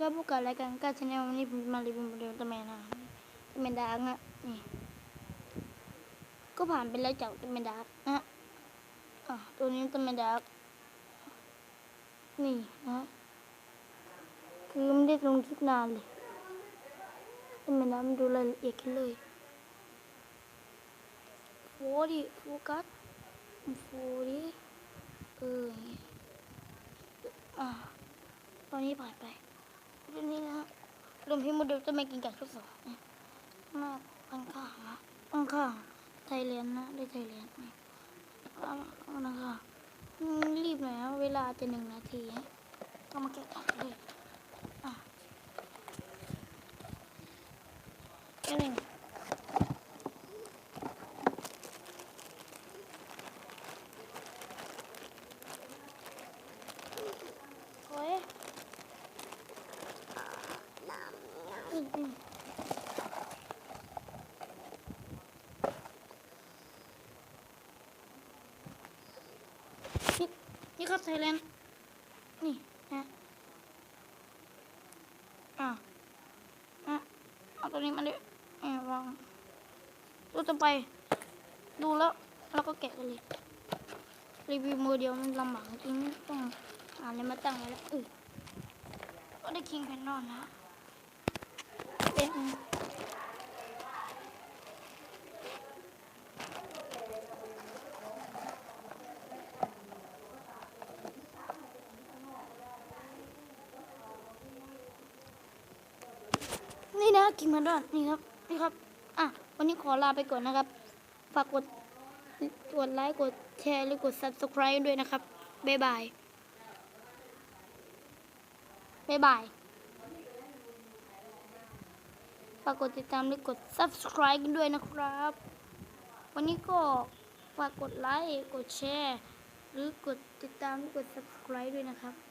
ครับพวกกับรายการก้าชาแนลวันนี้ผมมารีวิวโมเดลตะแมนนะครับตะแมนดาร์กนะนี่ก็ผ่านไปแล้วจากตะแมนดาร์กนะอะตัวนี้ตะแมนดาร์กนี่นะคือไม่ได้ลงคลิปนานเลยตะแมนดาร์กดูรายละเอียดกันเลยโฟดิโฟกัสโฟดิเอออะตอนนี้ผ่านไป รุ่นนี้นะฮะรวมพี่โมเดลจะไม่กินไก่ทดสอบนะหน้าข้างข้างนะข้างข้างไทยเลียนนะได้ไทยเลียนนะคะรีบหน่อยนะเวลาจะหนึ่งนาทีฮะต้องมาแกะออกเลยอะแค่หนึ่งโอ้ย อืมอืม นี่นี่ครับไทยแลนด์นี่นะอะอะเอาตัวนี้มาดิเอ่วางดูต่อไป ดูแล้วแล้วก็แกะกันเลยรีวิวมือเดียวมันลำบากจริงต้องหาอะไรมาตั้งไว้แล้วอือก็ได้คิงแพนนอนนะป็น นี่นกินมาด้วยนี่ครับนี่ครับ อะ วันนี้ขอลาไปก่อนนะครับ ฝากกดกดไลค์กดแชร์หรือกด subscribe ด้วยนะครับ บ๊ายบาย บ๊ายบายฝากกดติดตามและกด subscribe กันด้วยนะครับ วันนี้ก็ฝากกดไลค์กดแชร์ หรือกดติดตามและกด subscribe ด้วยนะครับ